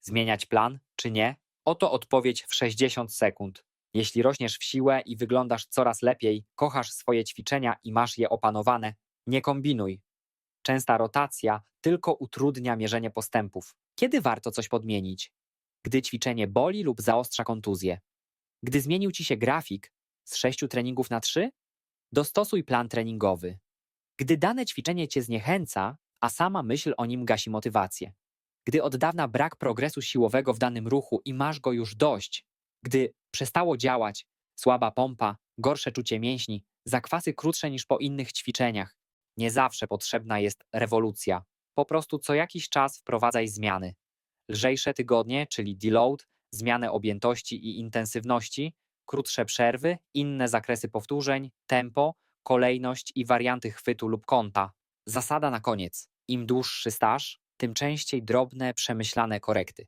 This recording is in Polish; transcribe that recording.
Zmieniać plan, czy nie? Oto odpowiedź w 60 sekund. Jeśli rośniesz w siłę i wyglądasz coraz lepiej, kochasz swoje ćwiczenia i masz je opanowane, nie kombinuj. Częsta rotacja tylko utrudnia mierzenie postępów. Kiedy warto coś podmienić? Gdy ćwiczenie boli lub zaostrza kontuzję. Gdy zmienił ci się grafik z 6 treningów na 3, dostosuj plan treningowy. Gdy dane ćwiczenie cię zniechęca, a sama myśl o nim gasi motywację. Gdy od dawna brak progresu siłowego w danym ruchu i masz go już dość. Gdy przestało działać, słaba pompa, gorsze czucie mięśni, zakwasy krótsze niż po innych ćwiczeniach. Nie zawsze potrzebna jest rewolucja. Po prostu co jakiś czas wprowadzaj zmiany. Lżejsze tygodnie, czyli deload, zmianę objętości i intensywności, krótsze przerwy, inne zakresy powtórzeń, tempo, kolejność i warianty chwytu lub kąta. Zasada na koniec. Im dłuższy staż, tym częściej drobne, przemyślane korekty.